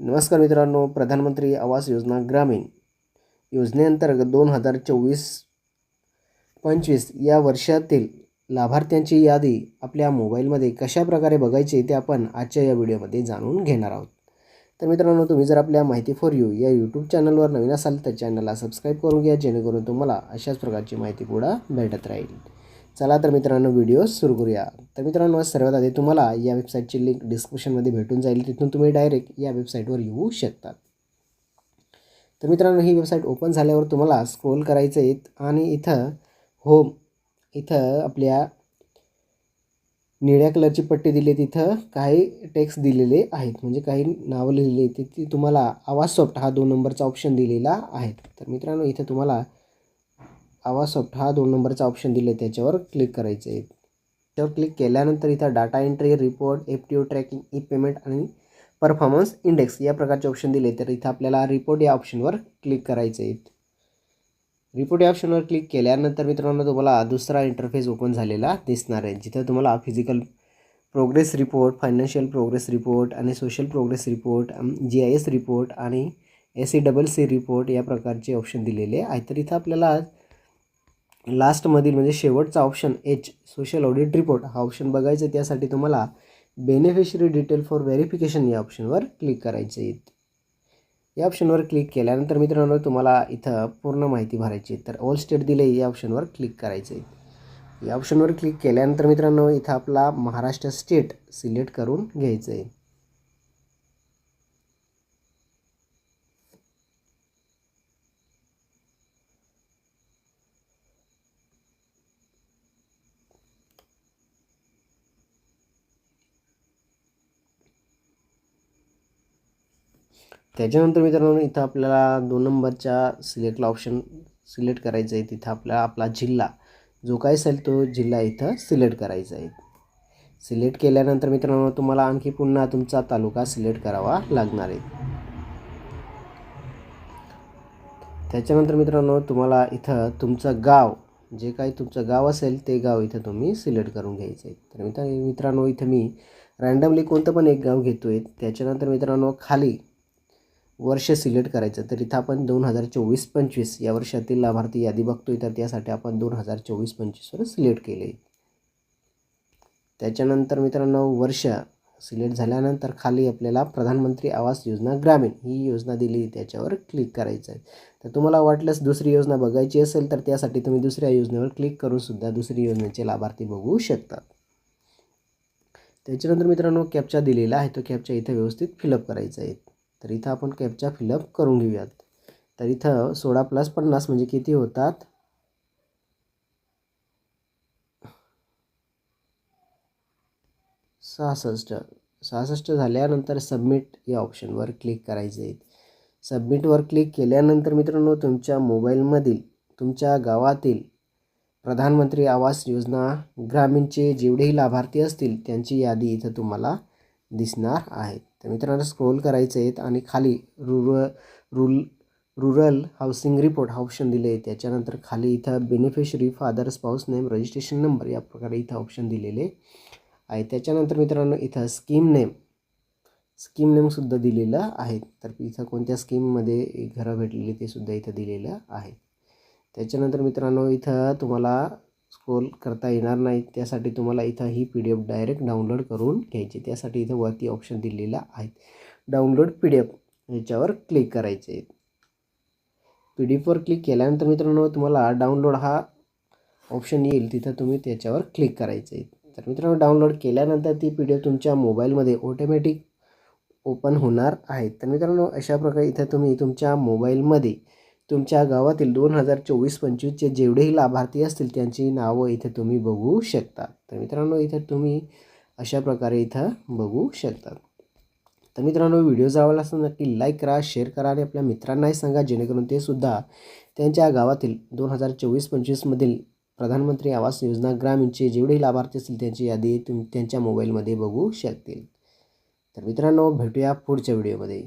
नमस्कार मित्रांनो प्रधानमंत्री आवास योजना ग्रामीण योजनेअंतर्गत दोन हजार चोवीस पंचवीस या वर्षातील लाभार्थ्यांची यादी आपल्या मोबाईलमध्ये कशा प्रकारे बघायची ते आपण आजच्या या व्हिडिओमध्ये जाणून घेणार आहोत. तर मित्रांनो तुम्ही जर आपल्या माहिती फॉर यू या यूट्यूब चॅनलवर नवीन असाल तर चॅनलला सबस्क्राईब करून घ्या जेणेकरून तुम्हाला अशाच प्रकारची माहिती पुढं भेटत राहील. चला तर मित्रांनो व्हिडिओ सुरू करूया. तर मित्रांनो सर्वात आधी तुम्हाला या वेबसाईटची लिंक डिस्क्रिप्शनमध्ये भेटून जाईल. तिथून तुम्ही डायरेक्ट या वेबसाईटवर येऊ शकतात तर मित्रांनो ही वेबसाईट ओपन झाल्यावर तुम्हाला स्क्रोल करायचं आहे आणि इथं होम इथं आपल्या निळ्या कलरची पट्टी दिली आहे. तिथं काही टेक्स्ट दिलेले आहेत. म्हणजे काही नावं लिहिलेली आहेत. ती तुम्हाला आवाज सॉफ्ट हा दोन नंबरचा ऑप्शन दिलेला आहे. तर मित्रांनो इथं तुम्हाला आवाज सॉफ्ट हा दोन नंबरचा ऑप्शन दिले त्याच्यावर क्लिक करायचं आहे त्यावर क्लिक केल्यानंतर इथं data entry report F T O tracking e payment आणि परफॉर्मन्स इंडेक्स या प्रकारचे ऑप्शन दिले. तर इथं आपल्याला रिपोर्ट या ऑप्शनवर क्लिक करायचं आहे रिपोर्ट या ऑप्शनवर क्लिक केल्यानंतर मित्रांनो तुम्हाला दुसरा इंटरफेस ओपन झालेला दिसणार आहे. जिथं तुम्हाला physical progress report financial progress report आणि social progress report G I S report आणि S C double C report या प्रकारचे ऑप्शन दिलेले आहेत तर इथं आपल्याला लास्टमधील म्हणजे शेवटचा option H social audit report हा ऑप्शन बघायचा आहे त्यासाठी तुम्हाला बेनिफिशरी डिटेल फॉर व्हेरिफिकेशन या ऑप्शनवर क्लिक करायचं आहे या ऑप्शनवर क्लिक केल्यानंतर मित्रांनो तुम्हाला इथं पूर्ण माहिती भरायची आहे. तर ऑल स्टेट दिले या ऑप्शनवर क्लिक करायचं आहे या ऑप्शनवर क्लिक केल्यानंतर मित्रांनो इथं आपला महाराष्ट्र स्टेट सिलेक्ट करून घ्यायचं आहे. त्याच्यानंतर मित्रांनो इथं आपल्याला दोन नंबरच्या सिलेक्टला ऑप्शन सिलेक्ट करायचं आहे. तिथं आपला आपला जिल्हा जो काय असेल तो जिल्हा इथं सिलेक्ट करायचा आहे. सिलेक्ट केल्यानंतर मित्रांनो तुम्हाला आणखी पुन्हा तुमचा तालुका सिलेक्ट करावा लागणार आहे. त्याच्यानंतर मित्रांनो तुम्हाला इथं तुमचं गाव जे काही तुमचं गाव असेल ते गाव इथं तुम्ही सिलेक्ट करून घ्यायचं आहे. तर मित्र मित्रांनो इथं मी रँडमली कोणतं पण एक गाव घेतो आहे त्याच्यानंतर मित्रांनो खाली वर्ष सिलेक्ट करायचं तर इथं आपण दोन हजार चोवीस पंचवीस या वर्षातील लाभार्थी यादी बघतोय तर त्यासाठी आपण दोन हजार चोवीस पंचवीसवर सिलेक्ट केले त्याच्यानंतर मित्रांनो वर्ष सिलेक्ट झाल्यानंतर खाली आपल्याला प्रधानमंत्री आवास योजना ग्रामीण ही योजना दिली त्याच्यावर क्लिक करायचं आहे तर तुम्हाला वाटलंच दुसरी योजना बघायची असेल तर त्यासाठी तुम्ही दुसऱ्या योजनेवर क्लिक करून सुद्धा दुसरी योजनेचे लाभार्थी बघू शकतात त्याच्यानंतर मित्रांनो कॅपचा दिलेला आहे तो कॅपचा इथं व्यवस्थित फिलअप करायचा आहे. तर इथं आपण कॅपचा फिलअप करून घेऊयात. तर इथं सोळा प्लस पन्नास म्हणजे किती होतात? सहासष्ट. सहासष्ट झाल्यानंतर सबमिट या ऑप्शनवर क्लिक करायचे आहेत सबमिटवर क्लिक केल्यानंतर मित्रांनो तुमच्या मोबाईलमधील तुमच्या गावातील प्रधानमंत्री आवास योजना ग्रामीणचे जेवढेही लाभार्थी असतील त्यांची यादी इथं तुम्हाला दिसणार आहे तर मित्रांनो स्क्रोल करायचे आहेत आणि खाली rural rule rural housing report हा ऑप्शन दिले आहे त्याच्यानंतर खाली इथं beneficiary father spouse name registration number या प्रकारे इथं ऑप्शन दिलेले आहे. त्याच्यानंतर मित्रांनो इथं स्कीम नेम स्कीम नेमसुद्धा दिलेलं आहे. तर इथं कोणत्या स्कीममध्ये घरं भेटलेली ते सुद्धा इथं दिलेलं आहे. त्याच्यानंतर मित्रांनो इथं तुम्हाला स्क्रोल करता येणार नाही. त्यासाठी तुम्हाला इथं ही P D F direct download करून घ्यायची. त्यासाठी इथं वरती ऑप्शन दिलेला आहे डाउनलोड पी डी एफ याच्यावर क्लिक करायचे. आहे पी डी एफवर क्लिक केल्यानंतर मित्रांनो तुम्हाला डाउनलोड हा ऑप्शन येईल. तिथं तुम्ही त्याच्यावर क्लिक करायचं. आहे तर मित्रांनो डाउनलोड केल्यानंतर ती पी डी एफ तुमच्या मोबाईलमध्ये ऑटोमॅटिक ओपन होणार आहे. तर मित्रांनो अशा प्रकारे इथं तुम्ही तुमच्या मोबाईलमध्ये तुमच्या गावातील दोन हजार चोवीस पंचवीसचे जेवढेही लाभार्थी असतील त्यांची नावं इथे तुम्ही बघू शकता तर मित्रांनो इथं तुम्ही अशा प्रकारे इथं बघू शकता तर मित्रांनो व्हिडिओ जावला असं नक्की लाईक करा शेअर करा आणि आपल्या मित्रांनाही सांगा जेणेकरून ते सुद्धा त्यांच्या गावातील दोन हजार चोवीस पंचवीसमधील प्रधानमंत्री आवास योजना ग्रामीणचे जेवढेही लाभार्थी असतील त्यांची यादी तुम त्यांच्या मोबाईलमध्ये बघू शकतील. तर मित्रांनो भेटूया पुढच्या व्हिडिओमध्ये.